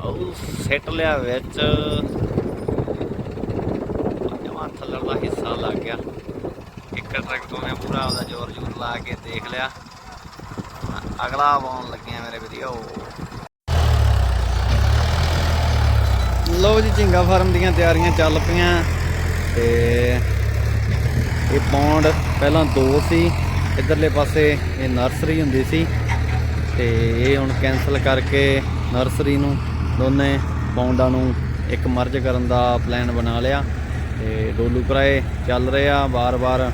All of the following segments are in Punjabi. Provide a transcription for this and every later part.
ਉਹ ਸੈਟ ਲਿਆ ਵਿੱਚ। ਜਮਾ ਥੱਲੜ ਦਾ ਹਿੱਸਾ ਲੱਗ ਗਿਆ। ਇੱਕ ਟਰੈਕਟਰ ਨੇ ਪੂਰਾ ਉਹਦਾ ਜ਼ੋਰ ਜ਼ੋਰ ਲਾ ਕੇ ਦੇਖ ਲਿਆ। ਅਗਲਾ ਪਾਉਣ ਲੱਗਿਆ ਮੇਰੇ ਵੀਡੀਓ ਲੋ ਜੀ, ਝਿੰਗਾ ਫਾਰਮ ਦੀਆਂ ਤਿਆਰੀਆਂ ਚੱਲ ਪਈਆਂ। ਤੇ ਇਹ ਪੌਂਡ ਪਹਿਲਾਂ ਦੋ ਸੀ, ਇਧਰਲੇ ਪਾਸੇ ਇਹ ਨਰਸਰੀ ਹੁੰਦੀ ਸੀ। ਤੇ ਇਹ ਹੁਣ ਕੈਨਸਲ ਕਰਕੇ ਨਰਸਰੀ ਨੂੰ ਦੋਨੇ ਪੌਂਡਾਂ ਨੂੰ ਇੱਕ ਮਰਜ ਕਰਨ ਦਾ ਪਲਾਨ ਬਣਾ ਲਿਆ ਤੇ ਡੋਲੂ ਕਰਾਏ ਚੱਲ ਰਹੇ ਆ ਬਾਰ-ਬਾਰ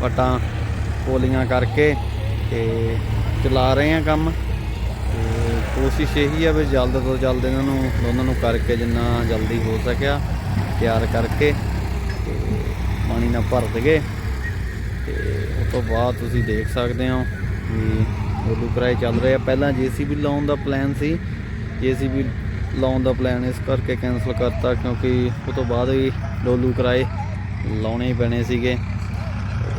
ਵਟਾਂ ਪੋਲੀਆਂ ਕਰਕੇ ਤੇ ਚਲਾ ਰਹੇ ਆ ਕੰਮ। ਤੇ ਕੋਸ਼ਿਸ਼ ਇਹੀ ਆ ਵੀ ਜਲਦ ਤੋਂ ਜਲਦ ਇਹਨਾਂ ਨੂੰ, ਦੋਨਾਂ ਨੂੰ ਕਰਕੇ ਜਿੰਨਾ ਜਲਦੀ ਹੋ ਸਕਿਆ, ਤਿਆਰ ਕਰਕੇ ਤੇ ਪਾਣੀ ਨਾਲ ਭਰ ਦਗੇ। ਤੇ ਉਸ ਤੋਂ ਬਾਅਦ ਤੁਸੀਂ ਦੇਖ ਸਕਦੇ ਹੋ ਵੀ ਡੋਲੂ ਕਰਾਏ ਚੱਲ ਰਿਹਾ ਪਹਿਲਾਂ ਜੀਸੀਬੀ ਲਾਉਣ ਦਾ ਪਲਾਨ ਸੀ। ਜੀਸੀਬੀ ਲਾਉਣ ਦਾ ਪਲਾਨ ਇਸ ਕਰਕੇ ਕੈਨਸਲ ਕਰਤਾ ਕਿਉਂਕਿ ਉਸ ਤੋਂ ਬਾਅਦ ਵੀ ਡੋਲੂ ਕਰਾਏ, ਲਾਉਣੇ ਹੀ ਪੈਣੇ ਸੀਗੇ।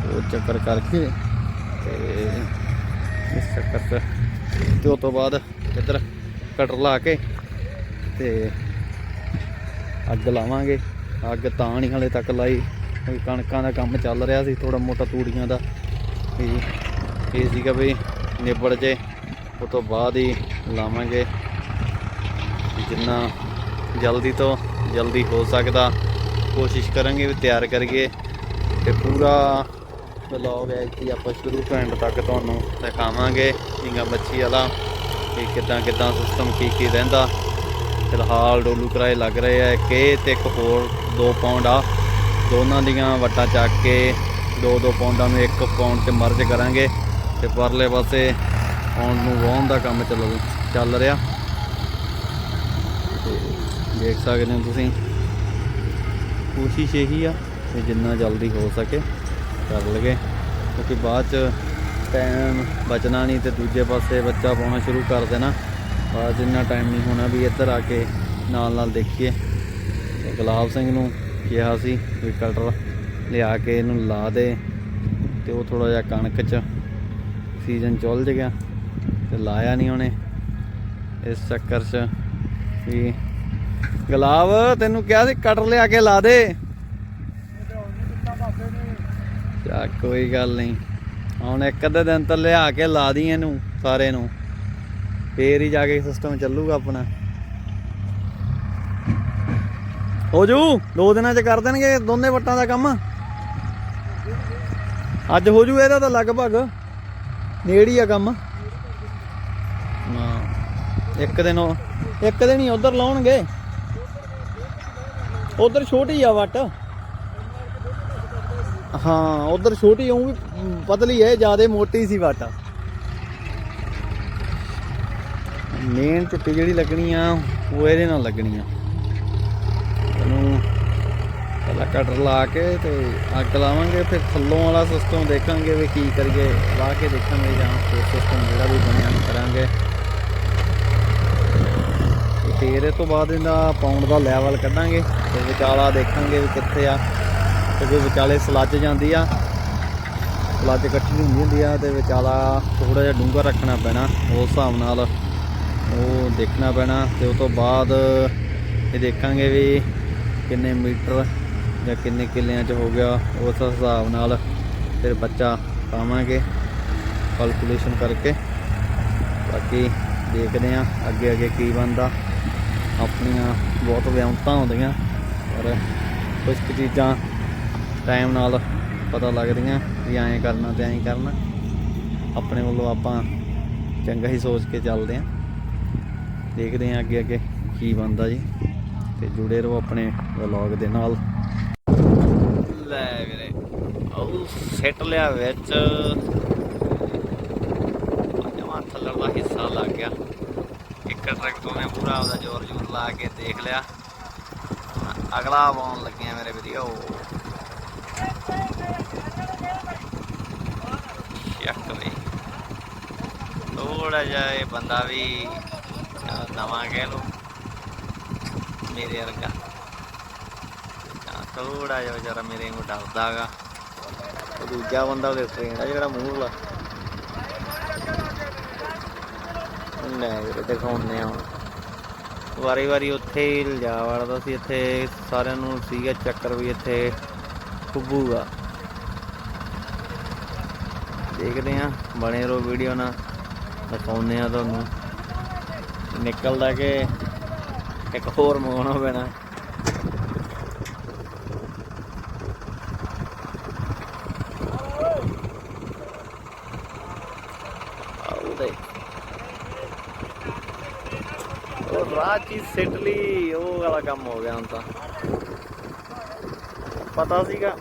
ਉਹ ਚੱਕਰ ਕਰਕੇ ਤੇ ਇਸ ਚੱਕਰ 'ਚ ਤੇ ਉਸ ਤੋਂ ਬਾਅਦ ਇੱਧਰ ਕਟਰ ਲਾ ਕੇ ਤੇ ਅੱਗ ਲਾਵਾਂਗੇ। ਅੱਗ ਤਾਂ ਨਹੀਂ ਹਲੇ ਤੱਕ ਲਾਈ। ਕਣਕਾਂ ਦਾ ਕੰਮ ਚੱਲ ਰਿਹਾ ਸੀ ਥੋੜਾ ਮੋਟਾ ਤੂੜੀਆਂ ਦਾ। ਵੀ ਇਹ ਸੀਗਾ ਵੀ ਨਿਬੜ ਜੇ ਉਸ ਤੋਂ ਬਾਅਦ ਹੀ ਲਾਵਾਂਗੇ। ਜਿੰਨਾ ਜਲਦੀ ਤੋਂ ਜਲਦੀ ਹੋ ਸਕਦਾ, ਕੋਸ਼ਿਸ਼ ਕਰਾਂਗੇ ਵੀ ਤਿਆਰ ਕਰੀਏ। ਤੇ ਪੂਰਾ ਵਲੌਗ ਹੈ ਕਿ ਆਪਾਂ ਸ਼ੁਰੂ ਤੋਂ ਐਂਡ ਤੱਕ ਤੁਹਾਨੂੰ ਦਿਖਾਵਾਂਗੇ। ਝੀਂਗਾ ਮੱਛੀ ਵਾਲਾ ਕਿ ਕਿਦਾਂ ਕਿਦਾਂ ਸਿਸਟਮ ਕੀ ਕੀ ਰਹਿੰਦਾ। ਫਿਲਹਾਲ ਡੋਲੂ ਕਿਰਾਏ ਲੱਗ ਰਹੇ ਆ ਇੱਕ, ਇਹ ਤੇ ਇੱਕ ਹੋਰ 2 ਪਾਉਂਡ ਆ। ਦੋਨਾਂ ਦੀਆਂ ਵੱਟਾਂ ਚੱਕ ਕੇ 2-2 ਪਾਉਂਡਾਂ ਨੂੰ ਇੱਕ ਪਾਉਂਡ ਤੇ ਮਰਜ ਕਰਾਂਗੇ। ਤੇ ਪਰਲੇ ਪਾਸੇ ਪਾਉਂਡ ਨੂੰ ਵਾਹਣ ਦਾ ਕੰਮ ਚੱਲ ਚੱਲ ਰਿਹਾ। ਦੇਖ ਸਕਦੇ ਹੋ ਤੁਸੀਂ। ਕੋਸ਼ਿਸ਼ ਇਹੀ ਆ ਕਿ ਜਿੰਨਾ ਜਲਦੀ ਹੋ ਸਕੇ ਕਰ ਲਗੇ ਕਿਉਂਕਿ ਬਾਅਦ ਚ ਟਾਈਮ ਬਚਣਾ ਨਹੀਂ ਤੇ ਦੂਜੇ ਪਾਸੇ ਬੱਚਾ ਪਾਉਣਾ ਸ਼ੁਰੂ ਕਰ ਦੇਣਾ। ਬਾਅਦ ਜਿੰਨਾ ਟਾਈਮ ਨਹੀਂ ਹੋਣਾ ਵੀ ਇੱਧਰ ਆ ਕੇ ਨਾਲ ਨਾਲ ਦੇਖੀਏ। ਗੁਲਾਬ ਸਿੰਘ ਨੂੰ ਕਿਹਾ ਸੀ ਵੀ ਕਟਰ ਲਿਆ ਕੇ ਇਹਨੂੰ ਲਾ ਦੇ। ਤੇ ਉਹ ਥੋੜਾ ਜਿਹਾ ਕਣਕ 'ਚ ਸੀਜ਼ਨ ਚੁੱਲ ਗਿਆ ਤੇ ਲਾਇਆ ਨਹੀਂ ਉਹਨੇ। ਇਸ ਚੱਕਰ 'ਚ ਵੀ ਗੁਲਾਬ, ਤੈਨੂੰ ਕਿਹਾ ਸੀ ਕਟਰ ਲਿਆ ਕੇ ਲਾ ਦੇ। ਚਾ ਕੋਈ ਗੱਲ ਨਹੀਂ। ਹੁਣ ਇੱਕ ਅੱਧੇ ਦਿਨ ਤਾਂ ਲਿਆ ਕੇ ਲਾ ਦੀ ਇਹਨੂੰ ਸਾਰੇ ਨੂੰ। ਫੇਰ ਹੀ ਜਾ ਕੇ ਸਿਸਟਮ ਚੱਲੂਗਾ ਆਪਣਾ। ਹੋ ਜੂ, ਦੋ ਦਿਨਾਂ ਚ ਕਰ ਦੇਣਗੇ ਦੋਨੇ ਵੱਟਾਂ ਦਾ ਕੰਮ। ਅੱਜ ਹੋ ਜੂ ਇਹਦਾ ਤਾਂ ਲਗਭਗ ਨੇੜੀ ਆ ਕੰਮ। ਹਾਂ। ਇੱਕ ਦਿਨ ਉਹ- ਇੱਕ ਦਿਨ ਹੀ ਉਧਰ ਲਾਉਣਗੇ। ਉਧਰ ਛੋਟੀ ਆ ਵੱਟ। ਹਾਂ, ਉਧਰ ਛੋਟੀ ਉਹ ਵੀ ਪਤਲੀ ਹੈ ਜ਼ਿਆਦਾ ਮੋਟੀ ਸੀ ਵੱਟ। ਮੇਨ ਝੁੱਟੀ ਜਿਹੜੀ ਲੱਗਣੀ ਆ, ਉਹ ਇਹਦੇ ਨਾਲ ਲੱਗਣੀ ਆ। ਇਹਨੂੰ ਪਹਿਲਾਂ ਕਟਰ ਲਾ ਕੇ ਤੇ ਅੱਗ ਲਾਵਾਂਗੇ, ਫਿਰ ਥੱਲੋਂ ਵਾਲਾ ਸਿਸਟਮ ਦੇਖਾਂਗੇ ਵੀ ਕੀ ਕਰੀਏ, ਲਾ ਕੇ ਦੇਖਾਂਗੇ ਜਾਂ ਸਿਸਟਮ ਜਿਹੜਾ ਵੀ ਬਣਿਆ ਕਰਾਂਗੇ। ਫਿਰ ਇਹ ਤੋਂ ਬਾਅਦ ਇਹਦਾ ਪਾਉਣ ਦਾ ਲੈਵਲ ਕੱਢਾਂਗੇ ਤੇ ਵਿਚਾਲਾ ਦੇਖਾਂਗੇ ਵੀ ਕਿੱਥੇ ਆ। ਤੇ ਕੋਈ ਵਿਚਾਲੇ ਸਲੱਜ ਜਾਂਦੀ ਆ, ਸਲੱਜ ਇਕੱਠੀ ਹੁੰਦੀ ਹੁੰਦੀ ਆ ਤੇ ਵਿਚਾਲਾ ਥੋੜਾ ਜਿਹਾ ਡੂੰਘਾ ਰੱਖਣਾ ਪੈਣਾ, ਉਸ ਹਿਸਾਬ ਨਾਲ ਉਹ ਦੇਖਣਾ ਪੈਣਾ ਤੇ ਉਸ ਤੋਂ ਬਾਅਦ ਇਹ ਦੇਖਾਂਗੇ ਵੀ ਕਿੰਨੇ ਮੀਟਰ ਜਾਂ ਕਿੰਨੇ ਕਿੱਲਿਆਂ 'ਚ ਹੋ ਗਿਆ, ਉਸ ਹਿਸਾਬ ਨਾਲ ਫਿਰ ਬੱਚਾ ਪਾਵਾਂਗੇ ਕੈਲਕੂਲੇਸ਼ਨ ਕਰਕੇ। ਬਾਕੀ ਦੇਖਦੇ ਆਂ ਅੱਗੇ ਅੱਗੇ ਕੀ ਬਣਦਾ। ਆਪਣੀਆਂ ਬਹੁਤ ਵਿਅੰਤਾਂ ਹੁੰਦੀਆਂ, ਪਰ ਕੁਝ ਕੁ ਚੀਜ਼ਾਂ ਟਾਈਮ ਨਾਲ ਪਤਾ ਲੱਗਦੀਆਂ ਵੀ ਐਂ ਕਰਨਾ ਤੇ ਐਂ ਕਰਨਾ। ਆਪਣੇ ਵੱਲੋਂ ਆਪਾਂ ਚੰਗਾ ਹੀ ਸੋਚ ਕੇ ਚੱਲਦੇ ਆਂ ਦੇਖਦੇ ਆਂ ਅੱਗੇ ਅੱਗੇ ਕੀ ਬਣਦਾ ਜੀ, ਤੇ ਜੁੜੇ ਰਹੋ ਆਪਣੇ ਵਲੌਗ ਦੇ ਨਾਲ। ਲੈ ਵੀਰੇ ਉਹ ਸੈਟ ਲਿਆ ਵਿੱਚ। ਜਮਾ ਥੱਲੜ ਦਾ ਹਿੱਸਾ ਲੱਗ ਗਿਆ। ਇੱਕ ਟਰੈਕਟਰ ਨੇ ਪੂਰਾ ਉਹਦਾ ਜ਼ੋਰ ਜ਼ੋਰ ਲਾ ਕੇ ਦੇਖ ਲਿਆ। ਅਗਲਾ ਪਾਉਣ ਲੱਗਿਆ ਮੇਰੇ ਵੀਡੀਓ ਸ਼ੱਕ ਵੀ ਥੋੜਾ ਜਿਹਾ ਇਹ ਬੰਦਾ ਵੀ ਨਵਾਂ ਕਹਿ ਲੋ ਮੇਰੇ ਵਰਗਾ। ਥੋੜਾ ਜਿਹਾ ਵਿਚਾਰਾ ਮੇਰੇ ਨੂੰ ਡਰਦਾ ਹੈਗਾ। ਉਹ ਦੂਜਾ ਬੰਦਾ ਉਹਦੇ ਟ੍ਰੇਨ ਆ ਜਿਹੜਾ ਮੂੰਹ ਲਾ ਲੈ ਦਿਖਾਉਂਦੇ ਆ ਵਾਰੀ ਵਾਰੀ ਉੱਥੇ ਹੀ ਲਿਜਾ ਵੜਦਾ ਸੀ, ਇੱਥੇ ਸਾਰਿਆਂ ਨੂੰ ਸੀਗਾ ਚੱਕਰ ਵੀ ਇੱਥੇ ਖੁੱਬੂਗਾ ਦੇਖਦੇ ਆ ਬਣੇ ਰਹੋ ਵੀਡੀਓ ਨਾਲ, ਦਿਖਾਉਂਦੇ ਆ ਤੁਹਾਨੂੰ। ਨਿਕਲਦਾ ਕਿ ਇੱਕ ਹੋਰ ਮੰਗਾਉਣਾ ਪੈਣਾ ਆਉ ਦੇ ਉਹ ਰਾਜੀ ਸਿਟਲੀ ਉਹ ਵਾਲਾ ਕੰਮ ਹੋ ਗਿਆ ਹੁਣ ਤਾਂ। ਪਤਾ ਸੀਗਾ।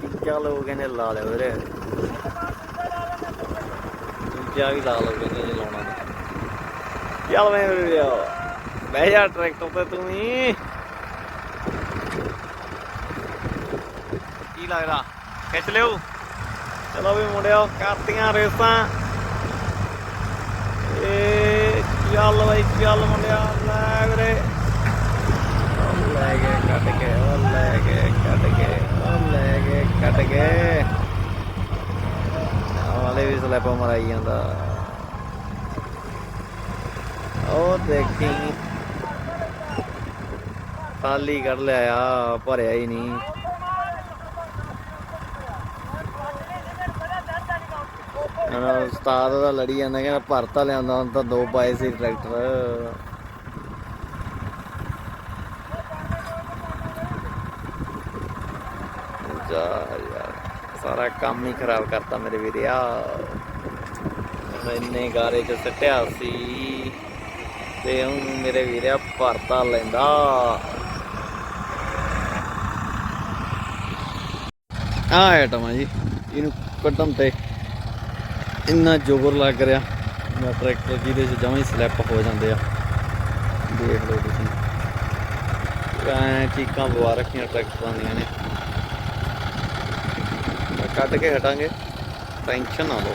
ਤੀਜਾ ਲੋਕ ਕਹਿੰਦੇ ਲਾ ਲਿਓ ਵੀਰੇ। ਤੀਜਾ ਵੀ ਲਾ ਲਓ ਕਹਿੰਦੇ ਜੇ ਲਾਉਣਾ ਚੱਲ ਮੈਂ ਵੀਰੇ ਬਹਿ ਜਾ ਟਰੈਕਟਰ ਤੇ ਤੂੰ ਵੀ। ਕੀ ਲੱਗਦਾ? ਖਿੱਚ ਲਿਓ। ਚਲੋ ਵੀ ਮੁੰਡਿਓ, ਕਰਤੀਆਂ ਰੇਸਾਂ। ਏ ਚੱਲ ਬਾਈ? ਚੱਲ ਮੁੰਡਿਆ ਲੈ ਵੀਰੇ। ਲੈ ਗਏ, ਕੱਢ ਕੇ, ਉਹ ਲੈ ਗਏ, ਕੱਢ ਕੇ, ਉਹ ਲੈ ਗਏ, ਕੱਢ ਕੇ। ਵਾਲੇ ਵੀ ਸਲੈਪ ਮਰਾਈ ਜਾਂਦਾ। ਉਹ ਦੇਖੀ। ਖਾਲੀ ਕਰ ਲਿਆ, ਭਰਿਆ ਹੀ ਨਹੀਂ ਨਾ ਉਸਤਾਦ ਦਾ ਲੜੀ ਜਾਂਦਾ, ਕਹਿੰਦਾ ਭਰਤਾ ਲਿਆਂਦਾ ਹੁਣ ਤਾਂ ਦੋ ਪਾਏ ਸੀ ਟਰੈਕਟਰ। ਜਾ ਯਾਰ, ਸਾਰਾ ਕੰਮ ਹੀ ਖਰਾਬ ਕਰਤਾ ਮੇਰੇ ਵੀਰਿਆ ਇੰਨੇ ਗਾਰੇ ਚ ਸੱਟਿਆ ਸੀ, ਤੇ ਹੁਣ ਮੇਰੇ ਵੀਰਿਆ ਭਰਤਾ ਲੈਂਦਾ। ਆ ਆਈਟਮ ਆ ਜੀ, ਇਹਨੂੰ ਕੱਢਣ ਤੇ। ਇੰਨਾ ਜ਼ੋਰ ਲੱਗ ਰਿਹਾ ਮੇਰਾ ਟਰੈਕਟਰ ਜਿਹਦੇ 'ਚ ਜਮਾਂ ਹੀ ਸਲਿੱਪ ਹੋ ਜਾਂਦੇ ਆ। ਦੇਖ ਲਓ ਤੁਸੀਂ। ਐ ਚੀਕਾਂ ਬਵਾ ਰੱਖੀਆਂ ਟਰੈਕਟਰਾਂ ਦੀਆਂ ਨੇ। ਮੈਂ ਕੱਢ ਕੇ ਹਟਾਂਗੇ। ਟੈਨਸ਼ਨ ਨਾ ਲਓ।